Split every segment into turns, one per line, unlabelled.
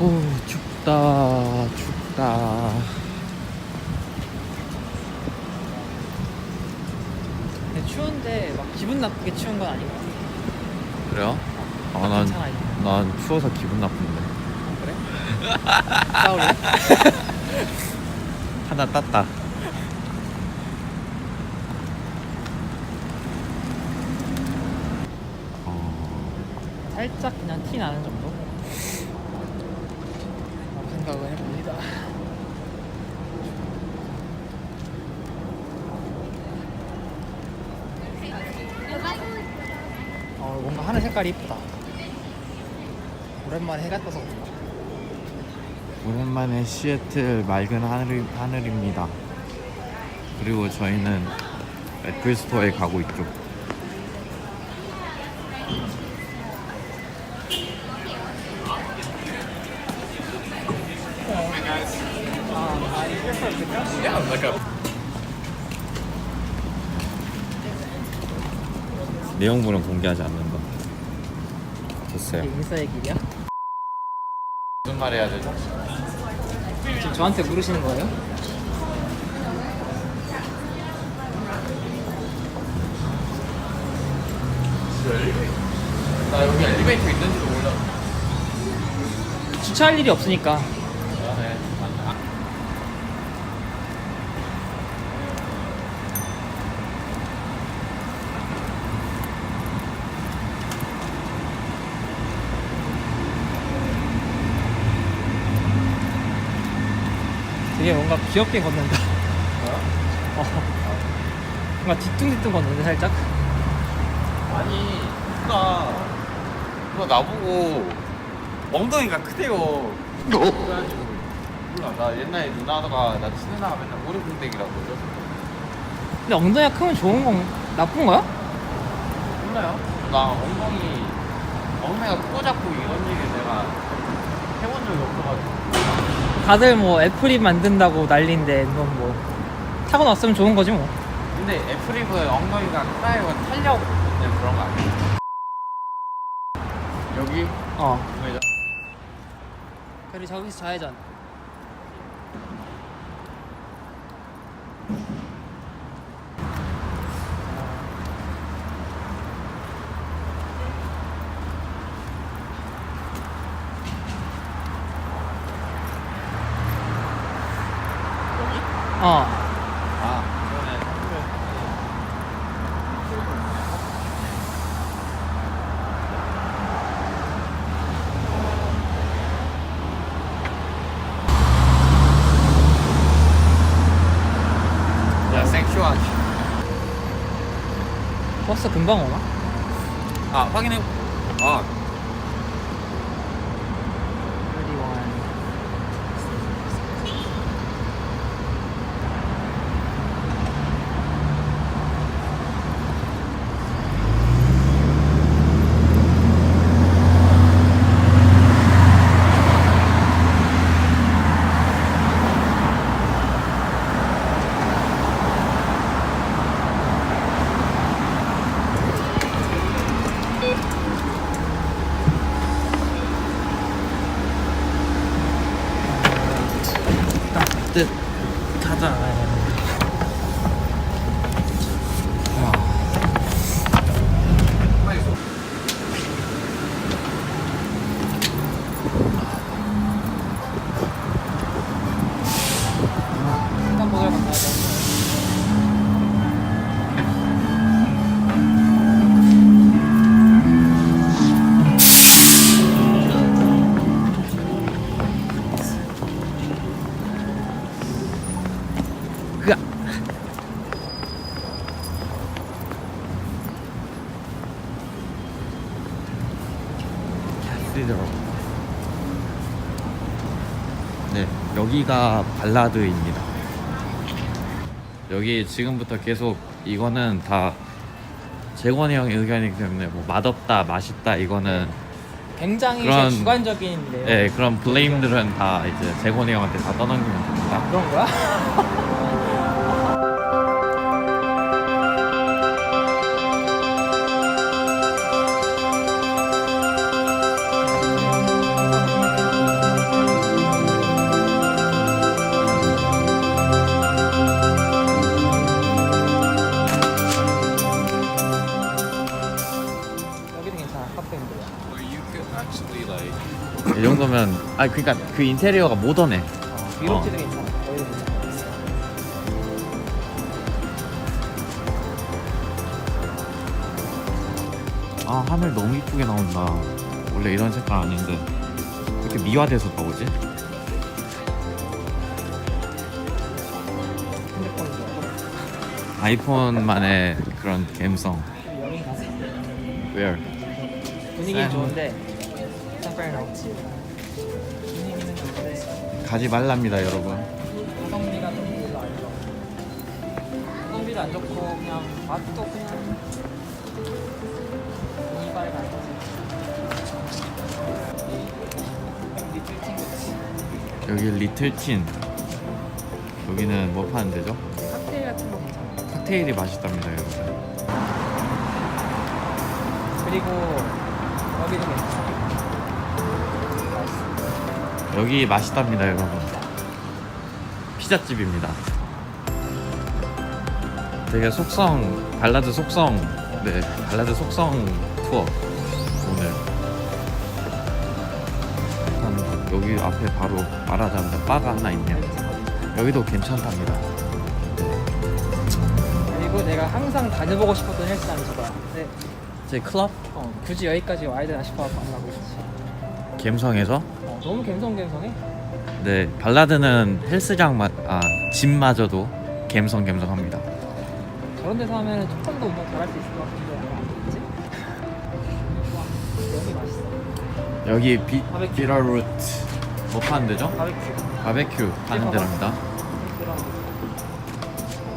오 춥다 춥다
근데 추운데 막 기분 나쁘게 추운 건 아닌 것 같아.
그래요?
괜찮아,
아난
이제.
난 추워서 기분 나쁜데
그래? 싸울래?
하나 땄다 어,
살짝 그냥 티 나는 정도? 생각을 해봅니다. 어, 뭔가 하늘 색깔이 이쁘다. 오랜만에 해가 떠서 그런가?
오랜만에 시애틀 맑은 하늘, 하늘입니다 그리고 저희는 애플 스토어에 가고 있죠 내용물은 공개하지 않는다 됐어요
이게 인싸의 길이야?
무슨 말 해야 되죠?
지금 저한테 물으시는 거예요?
나 여기 엘리베이터 있는지도 몰라
주차할 일이 없으니까
아, 네.
되게 뭔가 귀엽게 걷는다. 어. 뭔가 뒤뚱뒤뚱 걷는데 살짝.
아니 누가 누가 나보고 엉덩이가 크대요 그래가지고 몰라 나 옛날에 누나가 나 친누나가 맨날 오리궁뎅이라고 그러죠
근데 엉덩이가 크면 좋은 건 나쁜 거야?
몰라요 나 엉덩이 엉덩이가 크고 작고 이런 얘기 내가 해본 적이 없어가지고
다들 뭐 애플이 만든다고 난리인데 그건 뭐 타고 났으면 좋은 거지 뭐.
근데 애플립은 엉덩이가 크다고 탄력 때문에 그런 거 아니야? 여기
어.
왜죠?
그리고 저기서 좌회전.
여기?
어.
아 그러네 야 섹슈하지
버스 금방 오나?
아 확인해 아 캐시드로 네 여기가 발라드입니다 여기 지금부터 계속 이거는 다 재권이 형의 의견이기 때문에 뭐 맛없다 맛있다 이거는
굉장히
그런-
제 주관적인데요.
네 그런 블레임들은 다 이제 재권이 형한테 다 떠넘기면 됩니다
그런 거야?
이 정도면 아 그러니까 그 인테리어가 모던해.
어, 미로티도 괜찮아. 거기도 괜찮아.
아 하늘 너무 이쁘게 나온다. 원래 이런 색깔 아닌데 왜 이렇게 미화돼서 나오지?
핸드폰 좋아하고.
아이폰만의 그런 감성. Where?
분위기는
네.
좋은데
가지 말랍니다 여러분.
가성비가 좀 별로 안 좋아. 가성비도 안 좋고 그냥 맛도 그냥. 리틀 팅그치.
여기 리틀틴. 여기는 뭐 파는 데죠?
칵테일 같은 거 괜찮아.
칵테일이 맛있답니다 여러분.
그리고 여기도 괜찮아.
여기 맛있답니다 여러분. 피자집입니다. 되게 속성 발라드 속성 네 발라드 속성 투어 오늘 일단 여기 앞에 바로 말하자면 바가 하나 있네요. 여기도 괜찮답니다.
그리고 내가 항상 다녀보고 싶었던 헬스장이 저거야. 근데
제 클럽
어, 굳이 여기까지 와야 되나 싶어서 안 가고 있지.
갬성에서
어, 너무 갬성갬성해.
네 발라드는 헬스장 맛아 집마저도 갬성 갬성합니다.
저런 데서 하면 조금 더 운동 잘할 수 있을 것 같은데? 여기 맛있어.
여기 비
바베큐.
비라 루트 뭐 파는 데죠?
바베큐.
바베큐 파는 데랍니다.
그런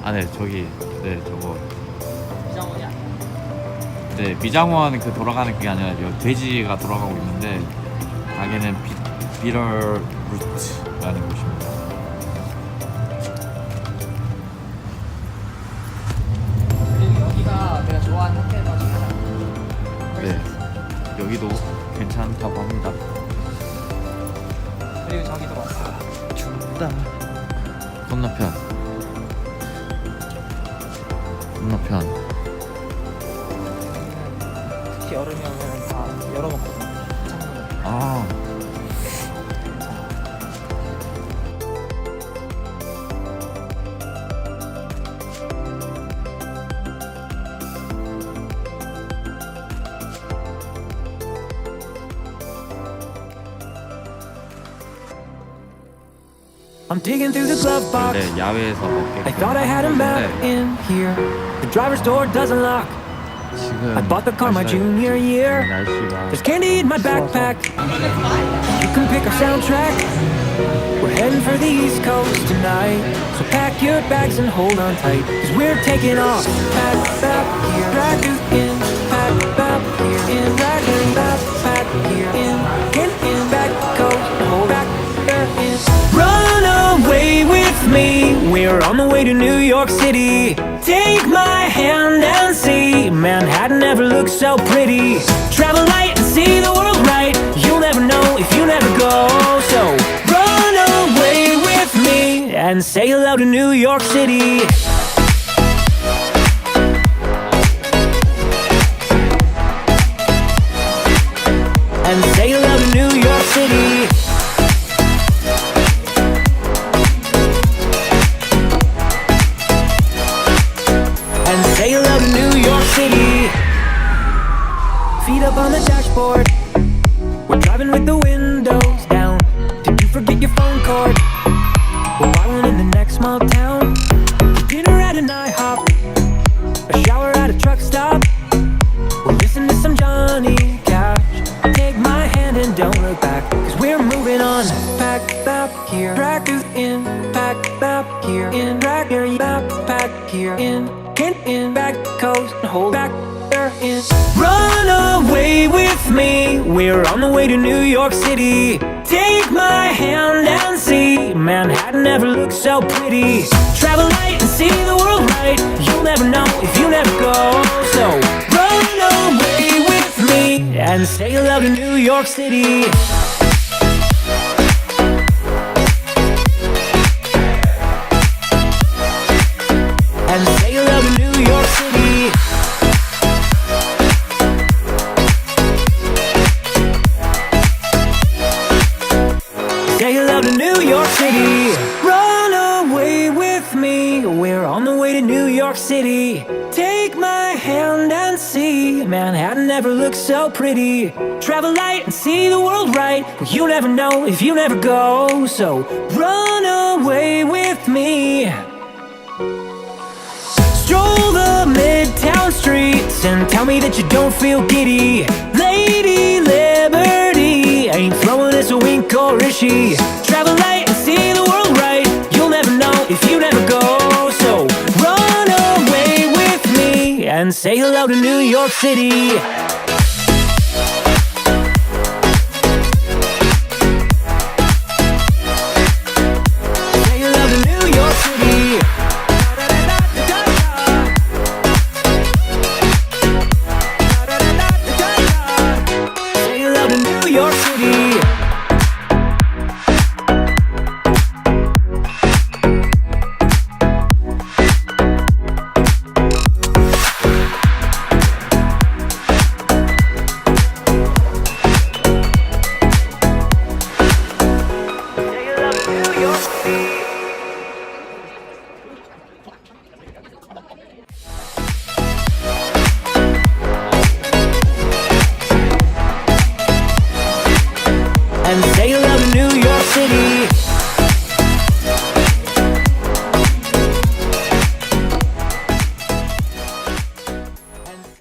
아 네 저기 네 저거
비장원이 아니야.
네 미장원 그 돌아가는 그게 아니라 여 돼지가 돌아가고 있는데 가게는 비, 비러 루트라는 곳입니다.
그리고 여기가 내가 좋아하는 호텔 중에 하나.
네 여기도 괜찮다고 합니다.
그리고 저기도 왔어.
건너편. 건너편.
I'm digging through the glove box.
원래 야외에서 먹게
I thought I had a map in here. The driver's door doesn't lock.
지금
I bought the car my
날씨가-
junior year.
날씨가
There's candy in my backpack. You can pick our soundtrack. We're heading for the East Coast tonight. So pack your bags and hold on tight. Cause we're taking off. Pack back here. Drag you in. Pack back here. In. Drag you back. Pack here. In. In. In. We're on the way to New York City. Take my hand and see. Manhattan never looks so pretty. Travel light and see the world right. You'll never know if you never go. So run away with me and say hello to New York City. And say hello to New York City. We'll buy one in the next small town. Dinner at an IHOP. A shower at a truck stop. We'll listen to some Johnny Cash. Take my hand and don't look back. Cause we're moving on. Pack back here. You in. Pack back here. In. Drag your backpack here. In. In. In. Back coast. Hold back. There in. Run away with me. We're on the way to New York City. Take my hand and see. Manhattan never looks so pretty. Travel light and see the world right. You'll never know if you never go. So run away with me and say hello to New York City. See Manhattan never looked so pretty. Travel light and see the world right. You never know if you never go. So run away with me. Stroll the midtown streets and tell me that you don't feel giddy. Lady Liberty ain't throwing us a wink or is she? Travel light out in New York City. to your feet.